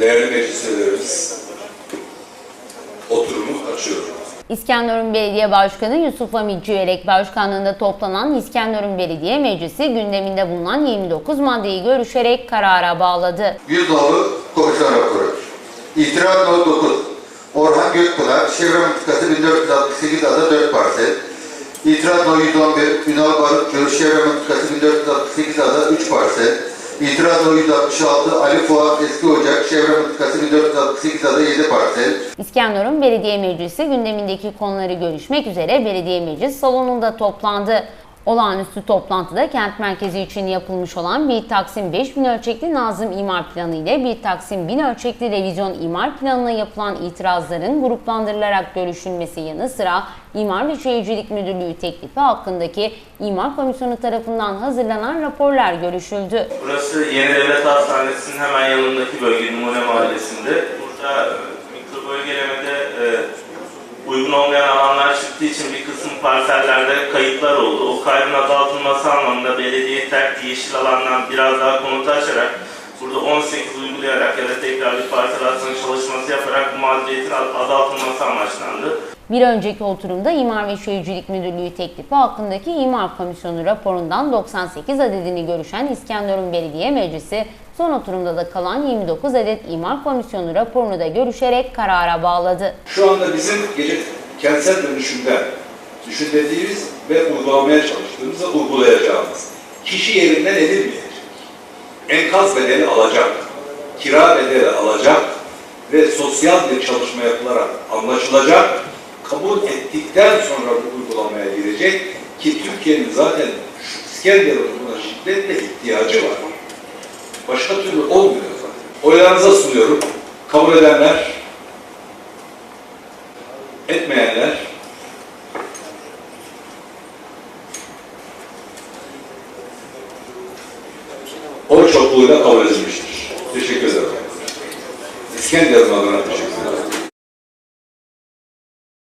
Değerli meclis üyelerimiz, oturumu açıyorum. İskenderun Belediye Başkanı Yusuf Hamit Cüyelek Başkanlığında toplanan İskenderun Belediye Meclisi gündeminde bulunan 29 maddeyi görüşerek karara bağladı. Yüzdoğu Komisyon Raporu. İtiraz No 9. Orhan Gökpınar, Çevre Mıntıkası 1468 ada 4 parsel. İtiraz No 111. Ünal Barutçu, Çevre Mıntıkası 1468 ada 3 parsel. İtiraz No 166. Ali Fuat Eski Ocak, Çevre Mıntıkası 1468 ada 7 parsel. İskenderun Belediye Meclisi gündemindeki konuları görüşmek üzere Belediye Meclis salonunda toplandı. Olağanüstü toplantıda kent merkezi için yapılmış olan bir Taksim 5000 ölçekli Nazım İmar Planı ile bir Taksim 1000 ölçekli revizyon imar planına yapılan itirazların gruplandırılarak görüşülmesi yanı sıra İmar ve Şehircilik Müdürlüğü teklifi hakkındaki İmar Komisyonu tarafından hazırlanan raporlar görüşüldü. Burası Yeni Devlet Hastanesi'nin hemen yanındaki bölge Numune Mahallesi'nde. Burada e, mikro bölgelemede e, uygun olmayan alanlar çıktığı için bir kısım parsellerde kayıplar oldu. O kaybın azaltılması anlamında belediye terk yeşil alandan biraz daha konut açarak burada 18 uygulayarak ya da tekrar bir parselasyon çalışması yaparak bu mağduriyetin az- azaltılması amaçlandı. Bir önceki oturumda İmar ve Şehircilik Müdürlüğü teklifi hakkındaki İmar Komisyonu raporundan 98 adedini görüşen İskenderun Belediye Meclisi, son oturumda da kalan 29 adet İmar Komisyonu raporunu da görüşerek karara bağladı. Şu anda bizim gece kentsel dönüşümde düşündüğümüz ve uygulamaya çalıştığımız ve uygulayacağımız kişi yerinden edilmeyecek. Enkaz bedeli alacak, kira bedeli alacak ve sosyal bir çalışma yapılarak anlaşılacak, kabul ettikten sonra bu uygulamaya girecek ki Türkiye'nin zaten şu İskenderun buna şiddetle ihtiyacı var. Başka türlü olmuyor zaten. Oylarınıza sunuyorum. Kabul edenler, etmeyenler çokluğuyla kabul edilmiştir. Teşekkür ederim. İskenderun adına teşekkür ederim.